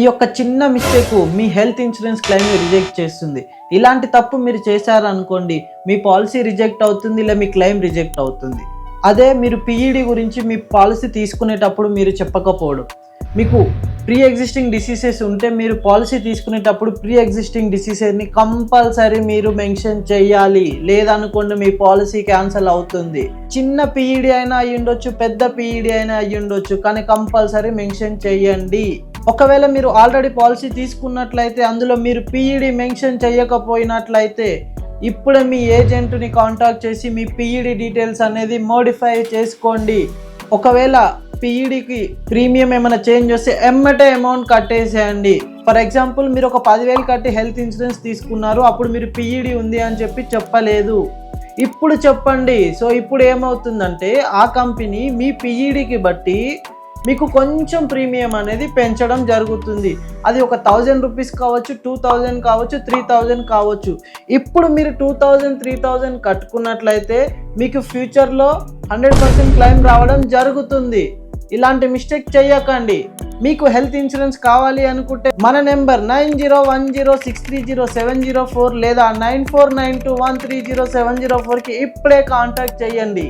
ఈ యొక్క చిన్న మిస్టేక్ మీ హెల్త్ ఇన్సూరెన్స్ క్లెయిమ్ రిజెక్ట్ చేస్తుంది. ఇలాంటి తప్పు మీరు చేశారనుకోండి మీ పాలసీ రిజెక్ట్ అవుతుంది లేదా మీ క్లెయిమ్ రిజెక్ట్ అవుతుంది. అదే మీరు పిఈడి గురించి మీ పాలసీ తీసుకునేటప్పుడు మీరు చెప్పకపోవడం. మీకు ప్రీ ఎగ్జిస్టింగ్ డిసీజెస్ ఉంటే మీరు పాలసీ తీసుకునేటప్పుడు ప్రీ ఎగ్జిస్టింగ్ డిసీజెస్ని కంపల్సరీ మీరు మెన్షన్ చేయాలి. లేదనుకోండి మీ పాలసీ క్యాన్సిల్ అవుతుంది. చిన్న పీఈడి అయినా అయ్యి ఉండొచ్చు పెద్ద పీఈడి అయినా అయ్యి ఉండొచ్చు కానీ కంపల్సరీ మెన్షన్ చేయండి. ఒకవేళ మీరు ఆల్రెడీ పాలసీ తీసుకున్నట్లయితే అందులో మీరు పీఈడి మెన్షన్ చేయకపోయినట్లయితే ఇప్పుడే మీ ఏజెంట్ని కాంటాక్ట్ చేసి మీ పీఈడి డీటెయిల్స్ అనేది మోడిఫై చేసుకోండి. ఒకవేళ పీఈడికి ప్రీమియం ఏమైనా చేంజ్ వస్తే ఎమ్మటే అమౌంట్ కట్టేసేయండి. ఫర్ ఎగ్జాంపుల్ మీరు ఒక పదివేలు కట్టి హెల్త్ ఇన్సూరెన్స్ తీసుకున్నారు అప్పుడు మీరు పీఈడి ఉంది అని చెప్పి చెప్పలేదు. ఇప్పుడు చెప్పండి. సో ఇప్పుడు ఏమవుతుందంటే ఆ కంపెనీ మీ పీఈడికి బట్టి మీకు కొంచెం ప్రీమియం అనేది పెంచడం జరుగుతుంది. అది ఒక థౌజండ్ రూపీస్ కావచ్చు టూ థౌజండ్ కావచ్చు త్రీ థౌజండ్ కావచ్చు. ఇప్పుడు మీరు టూ థౌజండ్ త్రీ థౌజండ్ కట్టుకున్నట్లయితే మీకు ఫ్యూచర్లో హండ్రెడ్ పర్సెంట్ క్లెయిమ్ రావడం జరుగుతుంది. ఇలాంటి మిస్టేక్ చేయకండి మీకు హెల్త్ ఇన్సూరెన్స్ కావాలి అనుకుంటే మన number nine zero one zero six three zero seven zero four లేదా nine four nine two one three zero seven zero ఫోర్కి ఇప్పుడే కాంటాక్ట్ చేయండి.